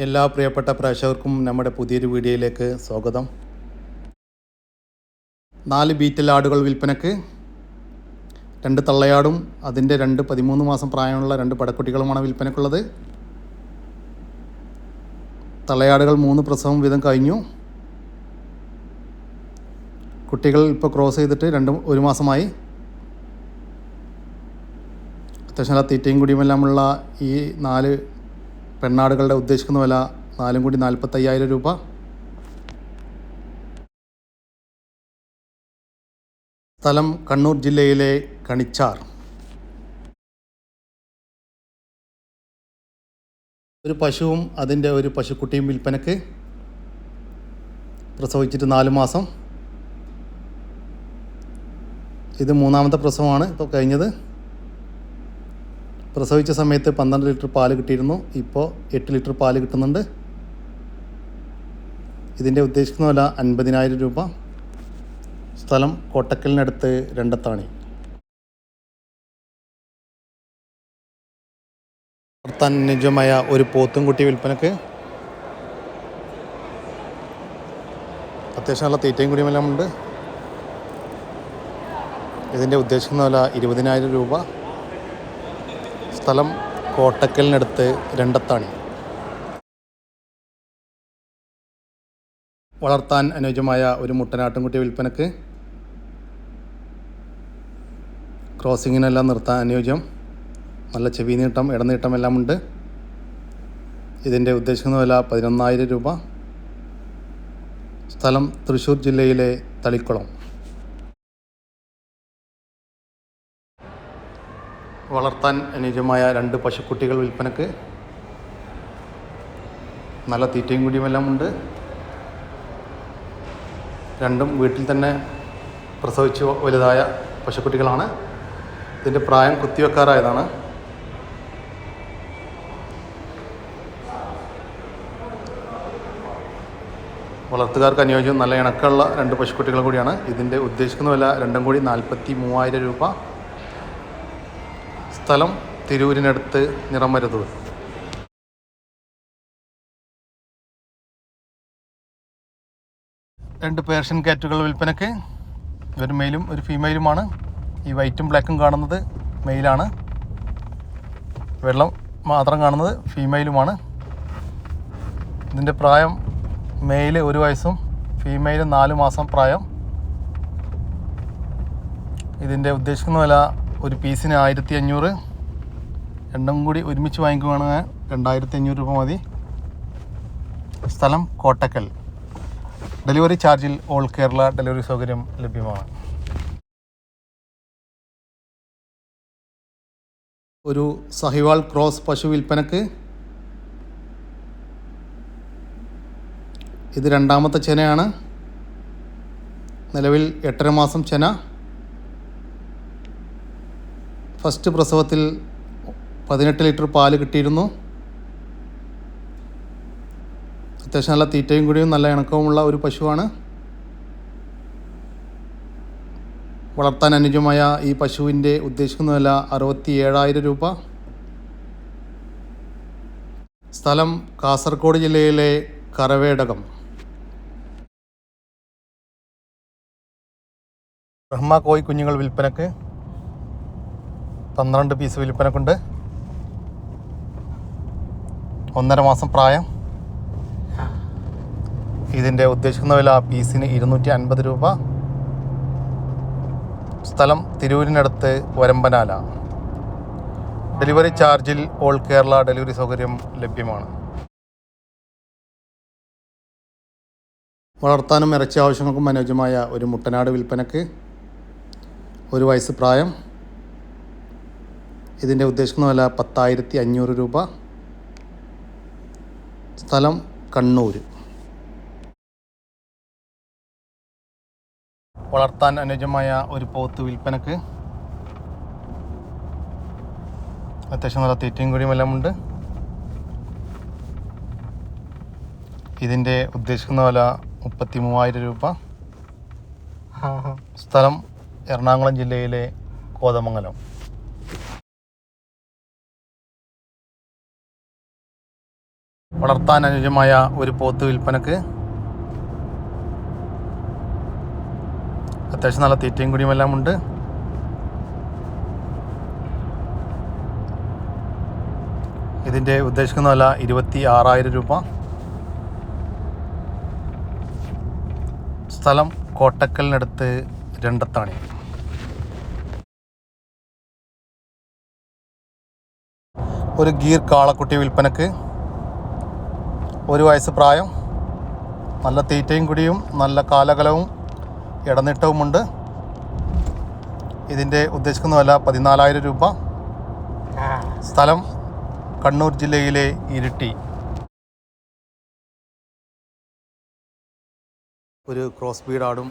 എല്ലാ പ്രിയപ്പെട്ട പ്രേക്ഷകർക്കും നമ്മുടെ പുതിയൊരു വീഡിയോയിലേക്ക് സ്വാഗതം. നാല് ബീറ്റൽ ആടുകൾ വിൽപ്പനക്ക് രണ്ട് തള്ളയാടും അതിന്റെ രണ്ട് പതിമൂന്ന് മാസം പ്രായമുള്ള രണ്ട് പടക്കുട്ടികളുമാണ് വിൽപ്പനക്കുള്ളത്. തള്ളയാടുകൾ മൂന്ന് പ്രസവം വീതം കഴിഞ്ഞു. കുട്ടികൾ ഇപ്പോൾ ക്രോസ് ചെയ്തിട്ട് രണ്ട് ഒരു മാസമായി. അത്യാവശ്യം നല്ല തീറ്റയും കുടിയുമെല്ലാമുള്ള ഈ നാല് പെണ്ണാടുകളുടെ ഉദ്ദേശിക്കുന്ന വില നാലും കൂടി നാൽപ്പത്തയ്യായിരം രൂപ. സ്ഥലം കണ്ണൂർ ജില്ലയിലെ കണിച്ചാർ. ഒരു പശുവും അതിന്റെ ഒരു പശുക്കുട്ടിയും വിൽപ്പനക്ക് പ്രസവിച്ചിട്ട് നാല് മാസം. ഇത് മൂന്നാമത്തെ പ്രസവമാണ്. ഇപ്പോൾ കഴിഞ്ഞത് പ്രസവിച്ച സമയത്ത് പന്ത്രണ്ട് ലിറ്റർ പാൽ കിട്ടിയിരുന്നു. ഇപ്പോൾ എട്ട് ലിറ്റർ പാൽ കിട്ടുന്നുണ്ട്. ഇതിന്റെ ഉദ്ദേശിക്കുന്ന വില അൻപതിനായിരം രൂപ. സ്ഥലം കോട്ടക്കലിനടുത്ത് രണ്ടത്താണി. വളർത്താൻ അനുയോജ്യമായ ഒരു പോത്തും കുട്ടി വിൽപ്പനക്ക്. അത്യാവശ്യം നല്ല തീറ്റയും കുടിയുമെല്ലാം ഉണ്ട്. ഇതിന്റെ ഉദ്ദേശിക്കുന്ന വില ഇരുപതിനായിരം രൂപ. സ്ഥലം കോട്ടക്കലിനടുത്ത് രണ്ടത്താണ്. വളർത്താൻ അനുയോജ്യമായ ഒരു മുട്ടനാട്ടുംകുട്ടി വിൽപ്പനക്ക് ക്രോസിങ്ങിനെല്ലാം നിർത്താൻ അനുയോജ്യം. നല്ല ചെവി നീട്ടം ഇടനീട്ടം എല്ലാം ഉണ്ട്. ഇതിന്റെ ഉദ്ദേശിക്കുന്ന വില പതിനൊന്നായിരം രൂപ. സ്ഥലം തൃശ്ശൂർ ജില്ലയിലെ തളിക്കുളം. വളർത്താൻ അനുയോജ്യമായ രണ്ട് പശുക്കുട്ടികൾ വിൽപ്പനക്ക്. നല്ല തീറ്റയും കുടിയുമെല്ലാം ഉണ്ട്. രണ്ടും വീട്ടിൽ തന്നെ പ്രസവിച്ച് വലുതായ പശുക്കുട്ടികളാണ്. ഇതിന്റെ പ്രായം കുത്തിവെക്കാറായതാണ് വളർത്തുകാർക്ക് അനുയോജ്യം നല്ല ഇണക്കമുള്ള രണ്ട് പശുക്കുട്ടികൾ കൂടിയാണ്. ഇതിന്റെ ഉദ്ദേശിക്കുന്ന വില രണ്ടും കൂടി നാൽപ്പത്തി മൂവായിരം രൂപ. സ്ഥലം തിരൂരിനടുത്ത് നിറമരുത്. രണ്ട് പേർഷ്യൻ കാറ്റുകൾ വിൽപ്പനയ്ക്ക് ഒരു മെയിലും ഒരു ഫീമെയിലുമാണ്. ഈ വൈറ്റും ബ്ലാക്കും കാണുന്നത് മെയിലാണ്. വെള്ളം മാത്രം കാണുന്നത് ഫീമെയിലുമാണ്. ഇതിന്റെ പ്രായം മെയിൽ ഒരു വയസ്സും ഫീമെയിൽ നാല് മാസം പ്രായം. ഇതിന്റെ ഉദ്ദേശിക്കുന്ന വില ഒരു പീസിന് ആയിരത്തി അഞ്ഞൂറ് രണ്ടും കൂടി ഒരുമിച്ച് വാങ്ങിക്കുവാണെങ്കിൽ രണ്ടായിരത്തി അഞ്ഞൂറ് രൂപ മതി. സ്ഥലം കോട്ടക്കൽ. ഡെലിവറി ചാർജിൽ ഓൾ കേരള ഡെലിവറി സൗകര്യം ലഭ്യമാണ്. ഒരു സഹിവാൾ ക്രോസ് പശു വിൽപ്പനക്ക് ഇത് രണ്ടാമത്തെ ചെനയാണ്. നിലവിൽ എട്ടര മാസം ചെന. ഫസ്റ്റ് പ്രസവത്തിൽ പതിനെട്ട് ലിറ്റർ പാൽ കിട്ടിയിരുന്നു. അത്യാവശ്യം നല്ല തീറ്റയും കൂടിയും നല്ല ഇണക്കവുമുള്ള ഒരു പശുവാണ്. വളർത്താൻ അനുജമായ ഈ പശുവിന്റെ ഉദ്ദേശിക്കുന്ന വില അറുപത്തി ഏഴായിരം രൂപ. സ്ഥലം കാസർഗോഡ് ജില്ലയിലെ കരവേടകം. ബ്രഹ്മ കോഴി കുഞ്ഞുങ്ങൾ വിൽപ്പനക്ക് പന്ത്രണ്ട് പീസ് വിൽപ്പനക്കുണ്ട്. ഒന്നര മാസം പ്രായം. ഇതിന്റെ ഉദ്ദേശിക്കുന്ന വില പീസിന് ഇരുന്നൂറ്റി അൻപത് രൂപ. സ്ഥലം തിരൂരിനടുത്ത് വരമ്പനാല. ഡെലിവറി ചാർജിൽ ഓൾ കേരള ഡെലിവറി സൗകര്യം ലഭ്യമാണ്. വളർത്താനും ഇറച്ചി ആവശ്യങ്ങൾക്കും അനുയോജ്യമായ ഒരു മുട്ടനാട് വിൽപ്പനക്ക് ഒരു വയസ്സ് പ്രായം. ഇതിന്റെ ഉദ്ദേശിക്കുന്ന വില പത്തായിരത്തി അഞ്ഞൂറ് രൂപ. സ്ഥലം കണ്ണൂർ വളർത്താൻ അനുയോജ്യമായ ഒരു പോത്ത് വിൽപ്പനക്ക് അത്യാവശ്യം നല്ല തീറ്റയും കൂടിയും എല്ലാം ഉണ്ട് ഇതിന്റെ ഉദ്ദേശിക്കുന്ന വില മുപ്പത്തി മൂവായിരം രൂപ സ്ഥലം എറണാകുളം ജില്ലയിലെ കോതമംഗലം. വളർത്താൻ അനുയോജ്യമായ ഒരു പോത്ത് വിൽപ്പനക്ക് അത്യാവശ്യം നല്ല തീറ്റയും കുടിയും എല്ലാം ഉണ്ട്. ഇതിന്റെ ഉദ്ദേശിക്കുന്ന വില ഇരുപത്തി ആറായിരം രൂപ. സ്ഥലം കോട്ടക്കലിനടുത്ത് രണ്ടത്താണി. ഒരു ഗീർ കാളക്കുട്ടി വിൽപ്പനക്ക് ഒരു വയസ്സ് പ്രായം നല്ല തീറ്റയും കുടിയും നല്ല കാലകലവും ഇടനീട്ടവുമുണ്ട്. ഇതിന്റെ ഉദ്ദേശിക്കുന്ന വില പതിനാലായിരം രൂപ. സ്ഥലം കണ്ണൂർ ജില്ലയിലെ ഇരിട്ടി. ഒരു ക്രോസ് ബീഡ് ആടും.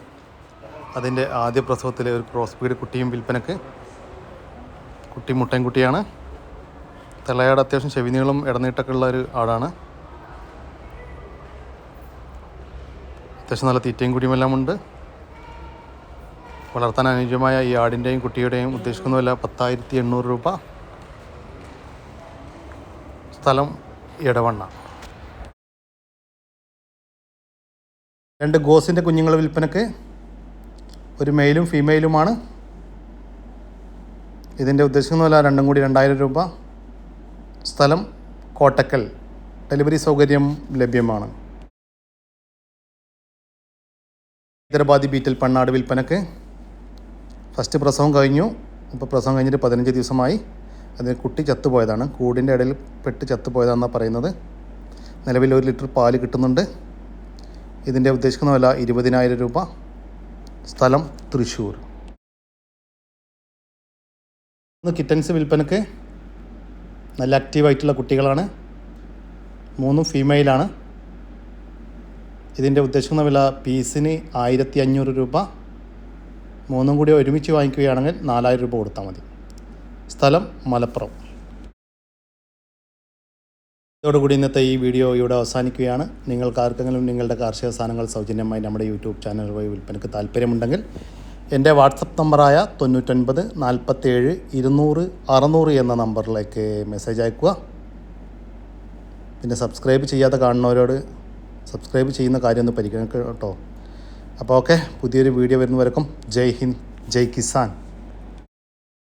അതിന്റെ ആദ്യ പ്രസവത്തിലെ ഒരു ക്രോസ് ബീഡ് കുട്ടിയും വിൽപ്പനക്ക്. കുട്ടി മുട്ടയും കുട്ടിയാണ് തിളയാട് അത്യാവശ്യം ചെവിനീളം ഇടനീട്ടൊക്കെ ഉള്ള ഒരു ആടാണ്. അത്യാവശ്യം നല്ല തീറ്റയും കുടിയുമെല്ലാം ഉണ്ട്. വളർത്താൻ അനുയോജ്യമായ ഈ ആടിന്റെയും കുട്ടിയുടെയും ഉദ്ദേശിക്കുന്ന വില പത്തായിരത്തി എണ്ണൂറ് രൂപ. സ്ഥലം ഇടവണ്ണ രണ്ട് ഗോസിന്റെ കുഞ്ഞുങ്ങൾ വിൽപ്പനക്ക് ഒരു മെയിലും ഫീമെയിലുമാണ്. ഇതിന്റെ ഉദ്ദേശിക്കുന്ന വില രണ്ടും കൂടി രണ്ടായിരം രൂപ. സ്ഥലം കോട്ടക്കൽ. ഡെലിവറി സൗകര്യം ലഭ്യമാണ്. ഹൈദരാബാദി ബീറ്റിൽ പണ്ണാട് വിൽപ്പനക്ക് ഫസ്റ്റ് പ്രസവം കഴിഞ്ഞു. ഇപ്പോൾ പ്രസവം കഴിഞ്ഞിട്ട് പതിനഞ്ച് ദിവസമായി. അതിന് കുട്ടി ചത്തുപോയതാണ്. കൂടിന്റെ ഇടയിൽ പെട്ട് ചത്തുപോയതാണെന്നാണ് പറയുന്നത്. നിലവിൽ ഒരു ലിറ്റർ പാൽ കിട്ടുന്നുണ്ട്. ഇതിന്റെ ഉദ്ദേശിക്കുന്ന വില ഇരുപതിനായിരം രൂപ. സ്ഥലം തൃശ്ശൂർ. ഇന്ന് കിറ്റൻസ് വിൽപ്പനക്ക് നല്ല ആക്റ്റീവായിട്ടുള്ള കുട്ടികളാണ്. മൂന്നും ഫീമെയിലാണ് ഇതിന്റെ ഉദ്ദേശിക്കുന്ന വില പീസിന് ആയിരത്തി അഞ്ഞൂറ് രൂപ. മൂന്നും കൂടി ഒരുമിച്ച് വാങ്ങിക്കുകയാണെങ്കിൽ നാലായിരം രൂപ കൊടുത്താൽ മതി. സ്ഥലം മലപ്പുറം. ഇതോടുകൂടി ഇന്നത്തെ ഈ വീഡിയോ ഇവിടെ അവസാനിക്കുകയാണ്. നിങ്ങൾക്ക് ആർക്കെങ്കിലും നിങ്ങളുടെ കാർഷിക സാധനങ്ങൾ സൗജന്യമായി നമ്മുടെ യൂട്യൂബ് ചാനൽ വഴി വിൽപ്പനയ്ക്ക് താല്പര്യമുണ്ടെങ്കിൽ എന്റെ വാട്സപ്പ് നമ്പറായ തൊണ്ണൂറ്റൊൻപത് നാൽപ്പത്തേഴ് ഇരുന്നൂറ് അറുന്നൂറ് എന്ന നമ്പറിലേക്ക് മെസ്സേജ് അയക്കുക. പിന്നെ സബ്സ്ക്രൈബ് ചെയ്യാതെ കാണുന്നവരോട് സബ്സ്ക്രൈബ് ചെയ്യുന്ന കാര്യം ഒന്ന് പരിഗണിക്കട്ടോ കേട്ടോ. അപ്പോൾ ഓക്കെ പുതിയൊരു വീഡിയോ വരുന്നവരക്കും ജയ് ഹിന്ദ് ജയ് കിസാൻ.